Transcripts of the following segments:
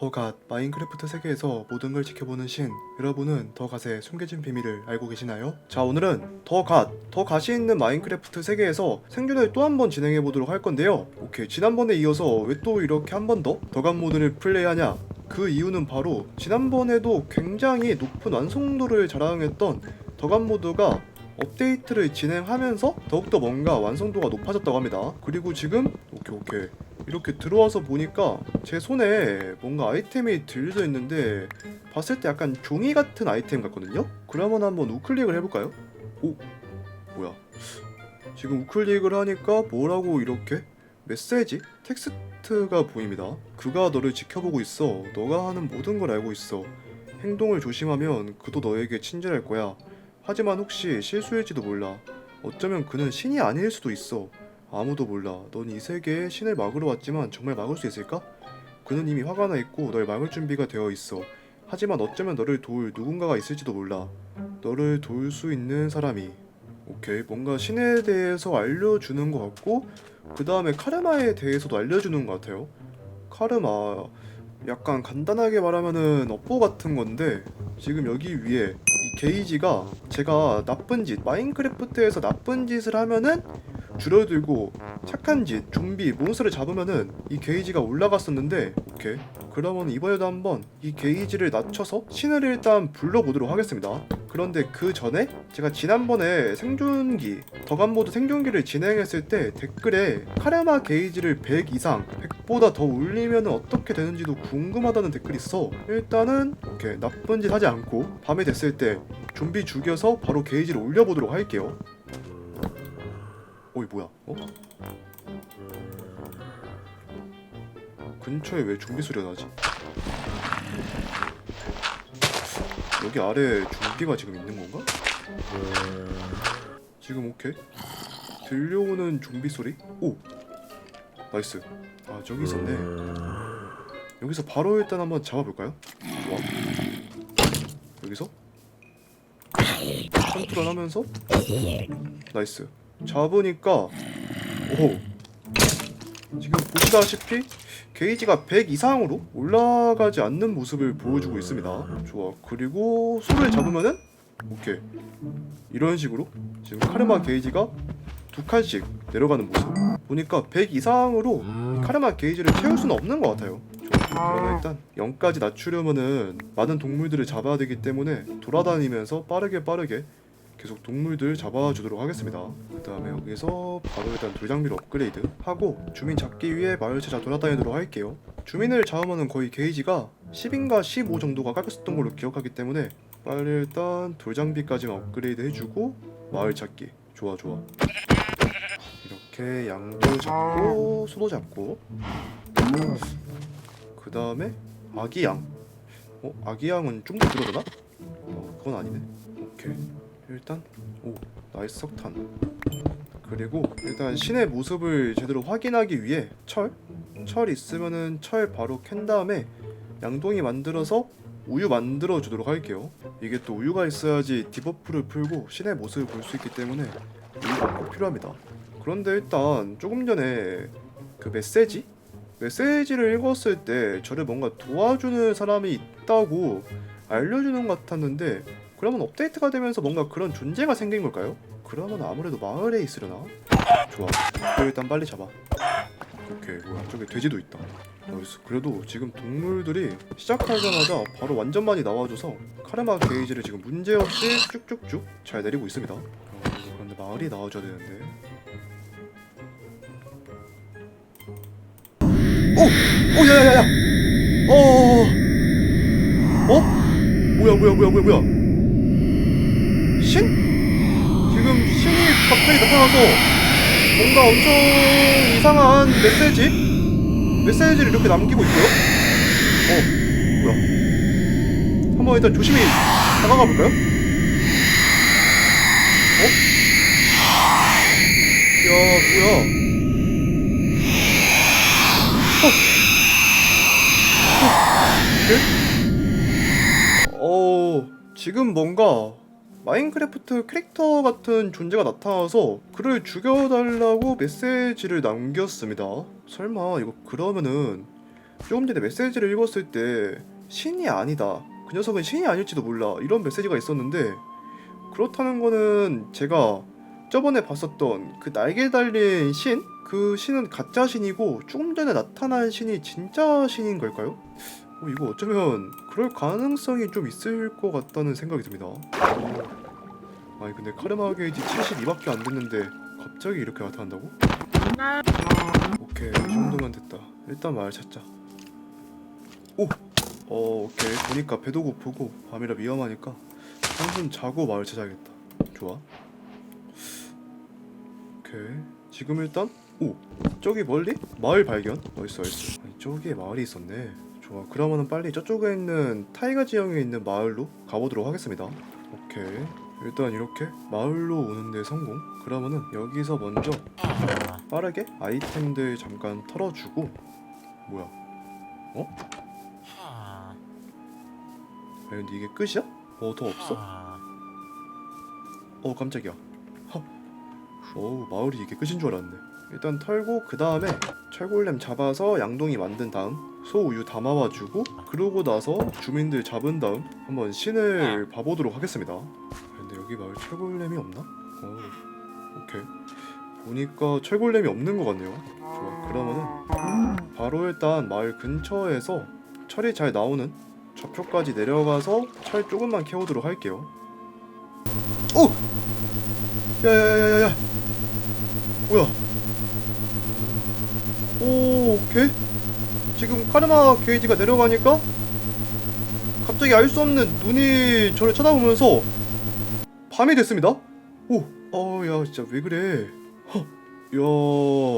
더갓 마인크래프트 세계에서 모든 걸 지켜보는 신 여러분은 더갓의 숨겨진 비밀을 알고 계시나요? 자 오늘은 더갓 더갓이 있는 마인크래프트 세계에서 생존을 또 한 번 진행해 보도록 할 건데요 오케이 지난번에 이어서 왜 또 이렇게 한 번 더 더갓 모드를 플레이하냐 그 이유는 바로 지난번에도 굉장히 높은 완성도를 자랑했던 더갓 모드가 업데이트를 진행하면서 더욱더 뭔가 완성도가 높아졌다고 합니다. 그리고 지금 오케이 오케이 이렇게 들어와서 보니까 제 손에 뭔가 아이템이 들려져 있는데 봤을 때 약간 종이 같은 아이템 같거든요. 그러면 한번 우클릭을 해볼까요? 오 뭐야? 지금 우클릭을 하니까 뭐라고 이렇게 메시지 텍스트가 보입니다. 그가 너를 지켜보고 있어. 너가 하는 모든 걸 알고 있어. 행동을 조심하면 그도 너에게 친절할 거야. 하지만 혹시 실수일지도 몰라. 어쩌면 그는 신이 아닐 수도 있어. 아무도 몰라. 넌 이 세계에 신을 막으러 왔지만 정말 막을 수 있을까? 그는 이미 화가 나 있고 널 막을 준비가 되어 있어. 하지만 어쩌면 너를 도울 누군가가 있을지도 몰라. 너를 도울 수 있는 사람이. 오케이, 뭔가 신에 대해서 알려주는 것 같고, 그 다음에 카르마에 대해서도 알려주는 것 같아요. 카르마, 약간 간단하게 말하면은 업보 같은 건데, 지금 여기 위에 이 게이지가 제가 나쁜 짓 마인크래프트에서 나쁜 짓을 하면은 줄어들고 착한 짓 좀비 몬스터를 잡으면은 이 게이지가 올라갔었는데 오케이. 그러면 이번에도 한번 이 게이지를 낮춰서 신을 일단 불러보도록 하겠습니다. 그런데 그 전에 제가 지난번에 생존기 더간 모드 생존기를 진행했을 때 댓글에 카르마 게이지를 100 이상 100보다 더 올리면 어떻게 되는지도 궁금하다는 댓글이 있어. 일단은 오케이. 나쁜 짓 하지 않고 밤이 됐을 때 좀비 죽여서 바로 게이지를 올려보도록 할게요 어이 뭐야 어? 근처에 왜 좀비 소리가 나지? 여기 아래 좀비가 지금 있는 건가? 지금 오케이 들려오는 좀비 소리? 오 나이스 아 저기 있었네 여기서 바로 일단 한번 잡아볼까요? 좋아 여기서 컨트롤 하면서 나이스 잡으니까 오. 지금 보시다시피 게이지가 100 이상으로 올라가지 않는 모습을 보여주고 있습니다. 좋아. 그리고 소를 잡으면은 오케이. 이런 식으로 지금 카르마 게이지가 두 칸씩 내려가는 모습. 보니까 100 이상으로 카르마 게이지를 채울 수는 없는 것 같아요. 그러면 일단 0까지 낮추려면은 많은 동물들을 잡아야 되기 때문에 돌아다니면서 빠르게 빠르게 계속 동물들 잡아주도록 하겠습니다. 그 다음에 여기서 바로 일단 돌장비를 업그레이드 하고 주민 잡기 위해 마을 찾아 돌아다니도록 할게요. 주민을 잡으면 거의 게이지가 10인가 15 정도가 깎였었던 걸로 기억하기 때문에 빨리 일단 돌장비까지만 업그레이드 해주고 마을 찾기 좋아 좋아 이렇게 양도 잡고 소도 잡고 그 다음에 아기양 어? 아기양은 좀 더 들어가나? 어 그건 아니네 오케이 일단 오 나이스 석탄 그리고 일단 신의 모습을 제대로 확인하기 위해 철? 철 있으면은 철 바로 캔 다음에 양동이 만들어서 우유 만들어 주도록 할게요 이게 또 우유가 있어야지 디버프를 풀고 신의 모습을 볼 수 있기 때문에 우유가 꼭 필요합니다 그런데 일단 조금 전에 그 메시지? 메시지를 읽었을 때 저를 뭔가 도와주는 사람이 있다고 알려주는 것 같았는데 그러면 업데이트가 되면서 뭔가 그런 존재가 생긴 걸까요? 그러면 아무래도 마을에 있으려나? 좋아. 이거 일단 빨리 잡아. 오케이. 뭐야? 저기 돼지도 있다. 나이스. 그래도 지금 동물들이 시작하자마자 바로 완전 많이 나와줘서 카르마 게이지를 지금 문제없이 쭉쭉쭉 잘 내리고 있습니다. 어, 그런데 마을이 나와줘야 되는데. 오! 오! 야야야야! 어! 어? 어? 뭐야 뭐야 뭐야 뭐야 뭐야? 신? 지금 신이 갑자기 나타나서 뭔가 엄청 이상한 메시지? 메시지를 이렇게 남기고 있고요? 어, 뭐야? 한번 일단 조심히 다가가 볼까요? 어? 야, 뭐야? 어. 어, 지금 뭔가 마인크래프트 캐릭터 같은 존재가 나타나서 그를 죽여달라고 메시지를 남겼습니다. 설마 이거 그러면은 조금 전에 메시지를 읽었을 때 신이 아니다. 그 녀석은 신이 아닐지도 몰라. 이런 메시지가 있었는데 그렇다는 거는 제가 저번에 봤었던 그 날개 달린 신? 그 신은 가짜 신이고 조금 전에 나타난 신이 진짜 신인 걸까요? 어, 이거 어쩌면 그럴 가능성이 좀 있을 것 같다는 생각이 듭니다. 아니 근데 카르마 게이지 72밖에 안 됐는데 갑자기 이렇게 나타난다고? 오케이 이 정도면 됐다. 일단 말 찾자. 오! 어 오케이 보니까 배도 고프고 밤이라 위험하니까 한숨 자고 마을 찾아야겠다. 좋아. 오케이 지금 일단 오 저기 멀리 마을 발견. 어딨어 어딨어. 아니, 저기에 마을이 있었네. 좋아 그러면은 빨리 저쪽에 있는 타이가 지형에 있는 마을로 가보도록 하겠습니다. 오케이 일단 이렇게 마을로 오는데 성공. 그러면은 여기서 먼저 빠르게 아이템들 잠깐 털어주고 뭐야? 어? 아니 근데 이게 끝이야? 어더 없어? 어 깜짝이야. 헉. 어우 마을이 이게 끝인 줄 알았네. 일단 털고 그 다음에 철골렘 잡아서 양동이 만든 다음 소 우유 담아와주고 그러고 나서 주민들 잡은 다음 한번 신을 봐보도록 하겠습니다. 근데 여기 마을 철골렘이 없나? 어 오케이. 보니까 철골렘이 없는 것 같네요. 좋아 그러면은 바로 일단 마을 근처에서 철이 잘 나오는 좌표까지 내려가서 철 조금만 캐오도록 할게요. 오! 야야야야야! 뭐야? 오, 오케이. 지금 카르마 게이지가 내려가니까 갑자기 알 수 없는 눈이 저를 쳐다보면서 밤이 됐습니다. 오, 어, 야, 진짜 왜 그래? 허, 야, 어,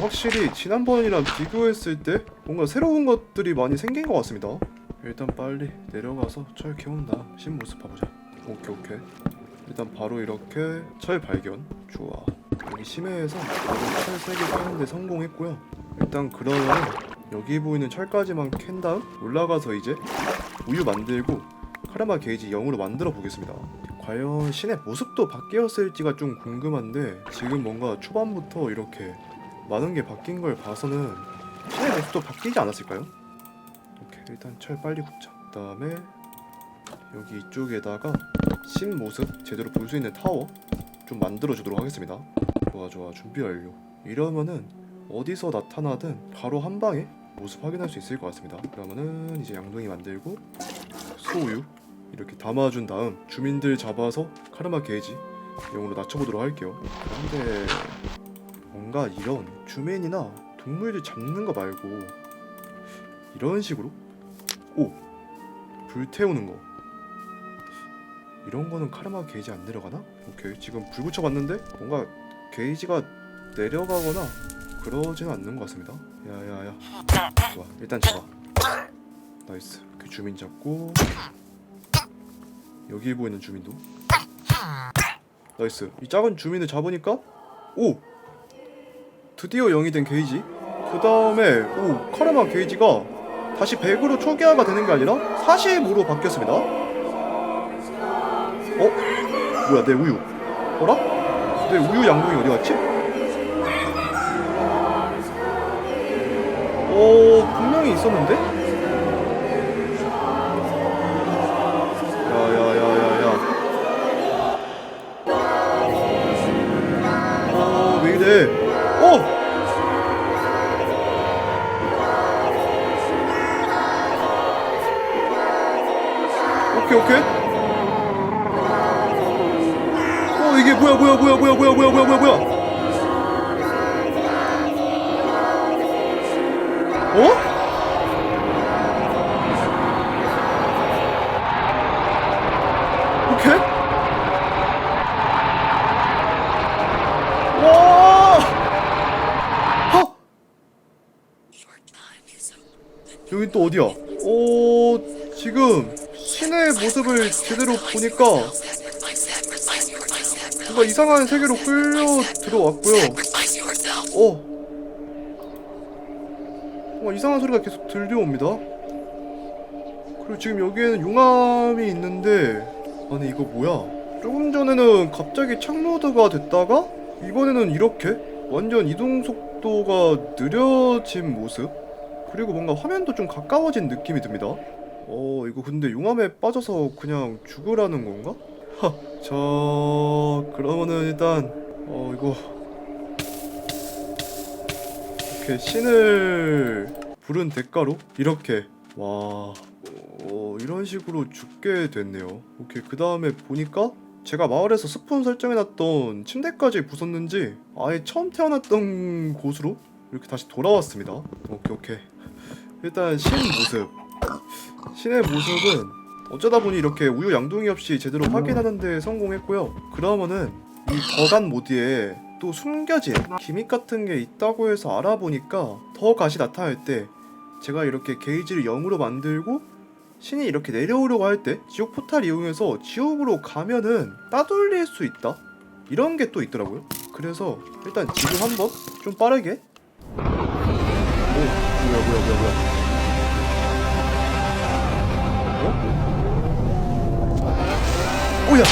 확실히 지난번이랑 비교했을 때 뭔가 새로운 것들이 많이 생긴 것 같습니다. 일단 빨리 내려가서 철 캐온 다음 신 모습 봐보자. 오케이 오케이. 일단 바로 이렇게 철 발견. 좋아. 여기 심해에서 철 3개 캐는데 성공했고요. 일단 그러면 여기 보이는 철까지만 캔 다음 올라가서 이제 우유 만들고 카르마 게이지 0으로 만들어 보겠습니다. 과연 신의 모습도 바뀌었을지가 좀 궁금한데 지금 뭔가 초반부터 이렇게 많은 게 바뀐 걸 봐서는 신의 모습도 바뀌지 않았을까요? 오케이 일단 철 빨리 굽자. 그 다음에 여기 이쪽에다가 신 모습 제대로 볼 수 있는 타워 좀 만들어 주도록 하겠습니다. 좋아 좋아 준비 완료. 이러면은 어디서 나타나든 바로 한 방에 모습 확인할 수 있을 것 같습니다. 그러면은 이제 양동이 만들고 소우유 이렇게 담아준 다음 주민들 잡아서 카르마 게이지 영으로 낮춰보도록 할게요. 그런데 뭔가 이런 주민이나 동물들 잡는 거 말고 이런 식으로 오 불 태우는 거 이런 거는 카르마 게이지 안 내려가나? 오케이 지금 불 붙여봤는데 뭔가 게이지가 내려가거나 그러지는 않는 것 같습니다. 야야야. 좋아 일단 잡아. 나이스. 그 주민 잡고 여기 보이는 주민도. 나이스. 이 작은 주민을 잡으니까 오! 드디어 0이 된 게이지. 그 다음에 오 카르마 게이지가 다시 100으로 초기화가 되는 게 아니라 40으로 바뀌었습니다 어? 뭐야 내 우유 어라? 내 우유 양동이 어디 갔지? 어 분명히 있었는데? 야야야야야 어 왜 이래 어! 오케이 오케이 이게 뭐야 뭐야 뭐야 뭐야 뭐야 뭐야 뭐야 뭐야 뭐야 어? 오케이 와 헉! 여긴 또 어디야? 어 지금 신의 모습을 제대로 보니까 뭔가 이상한 세계로 끌려 들어왔고요. 어. 뭔가 이상한 소리가 계속 들려옵니다. 그리고 지금 여기에는 용암이 있는데 아니 이거 뭐야? 조금 전에는 갑자기 창로드가 됐다가 이번에는 이렇게 완전 이동 속도가 느려진 모습. 그리고 뭔가 화면도 좀 가까워진 느낌이 듭니다. 어 이거 근데 용암에 빠져서 그냥 죽으라는 건가? 하, 자 그러면은 일단 어 이거 이렇게 신을 부른 대가로 이렇게 와 어, 이런 식으로 죽게 됐네요. 오케이 그 다음에 보니까 제가 마을에서 스폰 설정해놨던 침대까지 부쉈는지 아예 처음 태어났던 곳으로 이렇게 다시 돌아왔습니다. 오케이 오케이 일단 신 모습 신의 모습은 어쩌다 보니 이렇게 우유 양동이 없이 제대로 확인하는 데 성공했고요. 그러면은 이 거간 모드에 또 숨겨진 기믹 같은 게 있다고 해서 알아보니까 더 갓이 나타날 때 제가 이렇게 게이지를 0으로 만들고 신이 이렇게 내려오려고 할 때 지옥 포탈 이용해서 지옥으로 가면은 따돌릴 수 있다 이런 게 또 있더라고요. 그래서 일단 지금 한번 좀 빠르게 오 뭐야 뭐야 뭐야 뭐야 오야.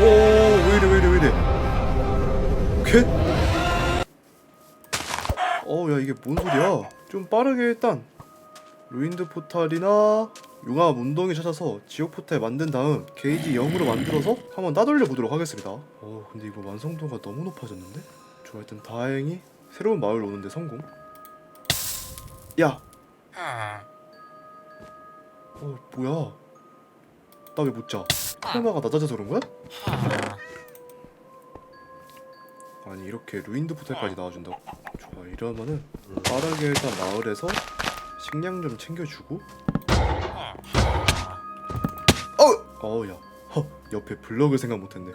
오 왜 이래 왜 이래 왜 이래. 오케이 어 야 이게 뭔 소리야? 좀 빠르게 일단. 루인드 포탈이나 융합 운동이 찾아서 지옥 포탈 만든 다음 게이지 0으로 만들어서 한번 따돌려 보도록 하겠습니다. 어 근데 이거 완성도가 너무 높아졌는데? 좋아 일단 다행히 새로운 마을 오는데 성공. 야! 어 뭐야 나 왜 못 자? 카르마가 낮아져서 그런 거야? 아니 이렇게 루인드 포탈까지 나와준다고? 좋아 이러면은 빠르게 일단 마을에서 식량 좀 챙겨주고 어! 어우야 허 옆에 블럭을 생각 못했네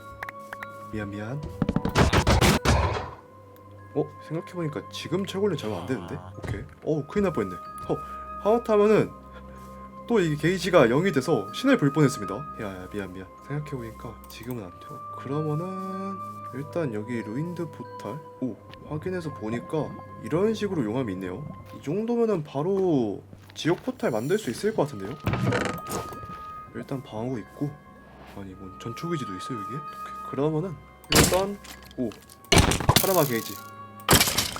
미안 미안 어? 생각해보니까 지금 채굴린 잘못 안되는데? 오케이 어우 큰일 날 뻔했네 허 하마터면은 또이 게이지가 0이 돼서 신을 볼 뻔했습니다. 야야 미안 미안. 생각해보니까 지금은 안돼 그러면은 일단 여기 루인드 포탈? 오 확인해서 보니까 이런 식으로 용암이 있네요. 이 정도면은 바로 지옥 포탈 만들 수 있을 것 같은데요? 일단 방어구 있고 아니 뭔 전초기지도 있어요 이게? 오케이, 그러면은 일단 오 파라마 게이지.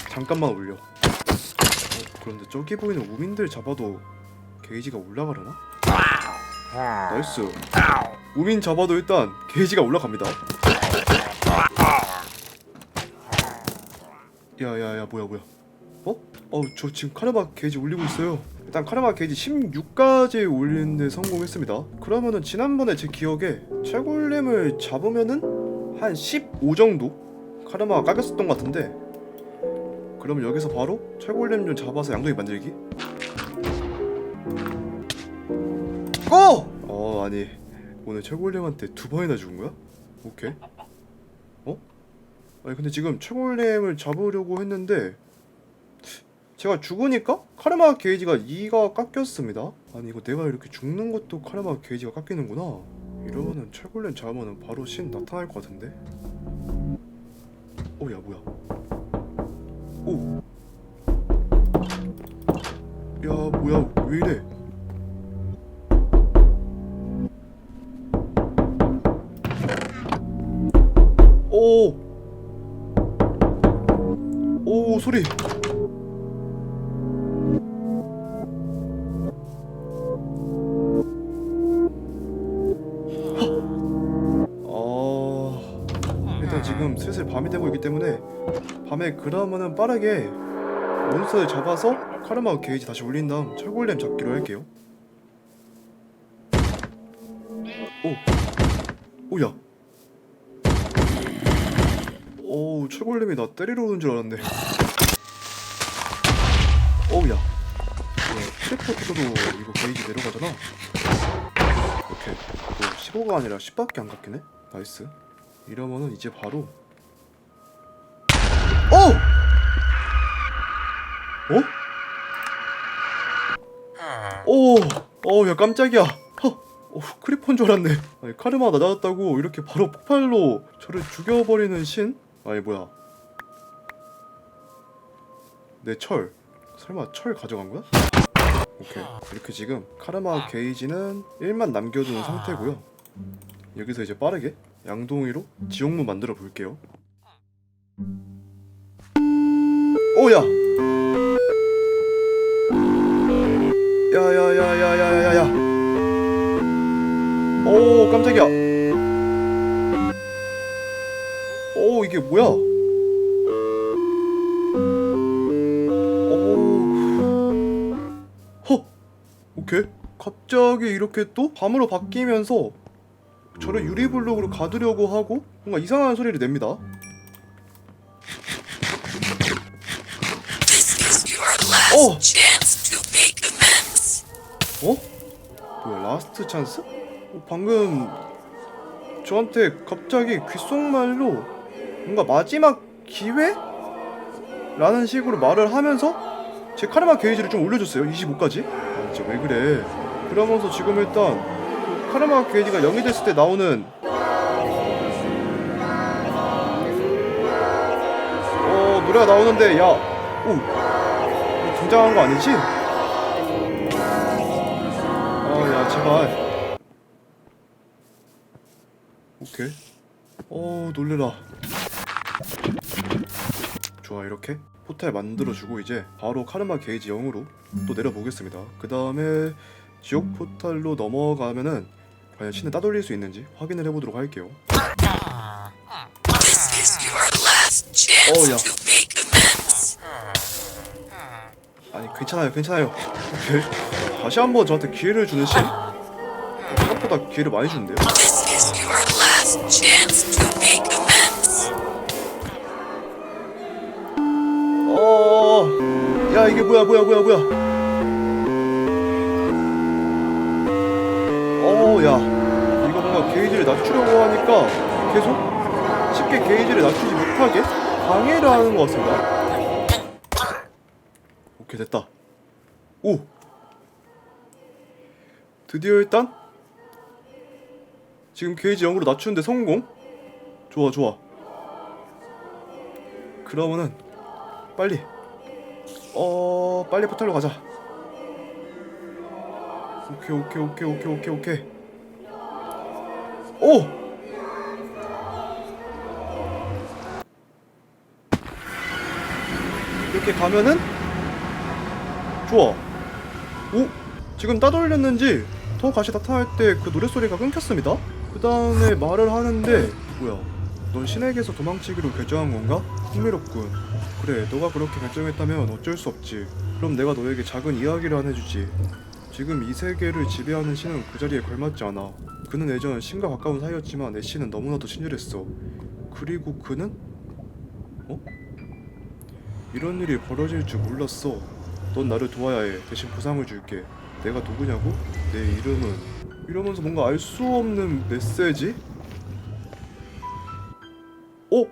잠깐만 올려. 어, 그런데 저기 보이는 우민들 잡아도 게이지가 올라가려나? 나이스. 우민 잡아도 일단 게이지가 올라갑니다. 야야야 뭐야 뭐야. 어? 어저 지금 카르마 게이지 올리고 있어요. 일단 카르마 게이지 16까지 올리는데 성공했습니다. 그러면은 지난번에 제 기억에 최골렘을 잡으면은 한 15 정도 카르마가 깎였었던 것 같은데. 그러면 여기서 바로 최골렘 좀 잡아서 양동이 만들기 고! 어 아니 오늘 최골렘한테 두 번이나 죽은 거야? 오케이 어? 아니 근데 지금 최골렘을 잡으려고 했는데 제가 죽으니까 카르마 게이지가 2가 깎였습니다 아니 이거 내가 이렇게 죽는 것도 카르마 게이지가 깎이는구나 이러면은 최골렘 잡으면은 바로 신 나타날 것 같은데 오야 뭐야 오. 야 뭐야 왜 이래 소리. 아 일단 지금 슬슬 밤이 되고 있기 때문에 밤에 그러면은 빠르게 몬스터를 잡아서 카르마 게이지 다시 올린 다음 철골렘 잡기로 할게요. 오, 오야. 오 최골렘이 나 때리러 오는 줄 알았네 킬포트도 이거 게이지 내려가잖아 오케이 뭐 15가 아니라 10밖에 안 깎이네 나이스 이러면은 이제 바로 오! 어? 오! 어 야 깜짝이야 허! 어, 크리퍼인 줄 알았네 아니 카르마 낮아졌다고 이렇게 바로 폭발로 저를 죽여버리는 신? 아니 뭐야 내 철 설마 철 가져간 거야? 오케이. 아. 이렇게 지금 카르마 아. 게이지는 1만 남겨두는 아. 상태고요. 여기서 이제 빠르게 양동이로 지옥문 만들어 볼게요. 오야! 야야야야야야야야. 오 깜짝이야. 오 이게 뭐야? 갑자기 이렇게 또 밤으로 바뀌면서 저를 유리블록으로 가두려고 하고 뭔가 이상한 소리를 냅니다. 어, chance to make amends. 어? 뭐야 라스트 찬스? 어, 방금 저한테 갑자기 귓속말로 뭔가 마지막 기회? 라는 식으로 말을 하면서 제 카르마 게이지를 좀 올려줬어요 25까지 아 진짜 왜 그래 그러면서 지금 일단 그 카르마 게이지가 0이 됐을 때 나오는 어 노래가 나오는데 야오 등장한 거 아니지? 아야 제발. 오케이. 어 놀래라. 좋아 이렇게 포탈 만들어주고 이제 바로 카르마 게이지 0으로 또 내려보겠습니다. 그 다음에 지옥 포탈로 넘어가면은 과연 신을 따돌릴 수 있는지 확인을 해보도록 할게요 chance Oh. 아니 괜찮아요 괜찮아요 다시 한번 저한테 기회를 주는 신 생각보다 기회를 많이 주는데요 make amends. 어, 야 이게 뭐야 뭐야 뭐야 뭐야. 뭔가 게이지를 낮추려고 하니까 계속 쉽게 게이지를 낮추지 못하게 방해를 하는 것 같습니다. 오케이 됐다. 오, 드디어 일단 지금 게이지 0으로 낮추는데 성공. 좋아 좋아. 그러면은 빨리 어 빨리 포탈로 가자 오케이 오케이 오케이 오케이 오케이 오케이 오! 이렇게 가면은 좋아. 오! 지금 따돌렸는지 더 가시 나타날 때 그 노랫소리가 끊겼습니다. 그 다음에 말을 하는데 뭐야. 넌 신에게서 도망치기로 결정한 건가? 흥미롭군. 그래 너가 그렇게 결정했다면 어쩔 수 없지. 그럼 내가 너에게 작은 이야기를 하나 해주지 지금 이 세계를 지배하는 신은 그 자리에 걸맞지 않아 그는 예전 신과 가까운 사이였지만 애쉬는 너무나도 친절했어 그리고 그는? 어? 이런 일이 벌어질 줄 몰랐어 넌 나를 도와야 해 대신 보상을 줄게 내가 누구냐고? 내 이름은 이러면서 뭔가 알 수 없는 메시지? 어?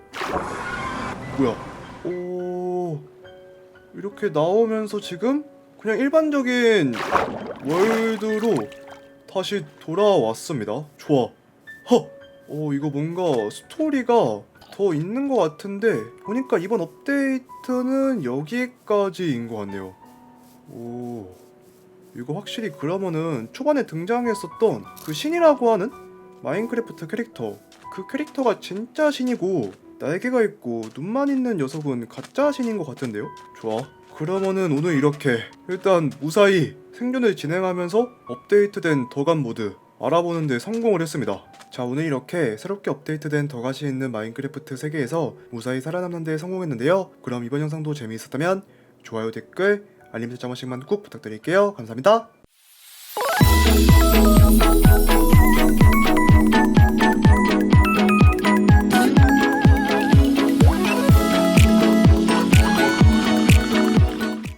뭐야? 오 이렇게 나오면서 지금 그냥 일반적인 월드로 다시 돌아왔습니다. 좋아. 허. 어 이거 뭔가 스토리가 더 있는 것 같은데 보니까 이번 업데이트는 여기까지인 것 같네요. 오 이거 확실히 그러면은 초반에 등장했었던 그 신이라고 하는 마인크래프트 캐릭터 그 캐릭터가 진짜 신이고 날개가 있고 눈만 있는 녀석은 가짜 신인 것 같은데요? 좋아. 그러면은 오늘 이렇게 일단 무사히 생존을 진행하면서 업데이트된 더간 모드 알아보는데 성공을 했습니다. 자 오늘 이렇게 새롭게 업데이트된 더갓이 있는 마인크래프트 세계에서 무사히 살아남는 데 성공했는데요. 그럼 이번 영상도 재미있었다면 좋아요 댓글 알림 설정 한 번씩만 꾹 부탁드릴게요. 감사합니다.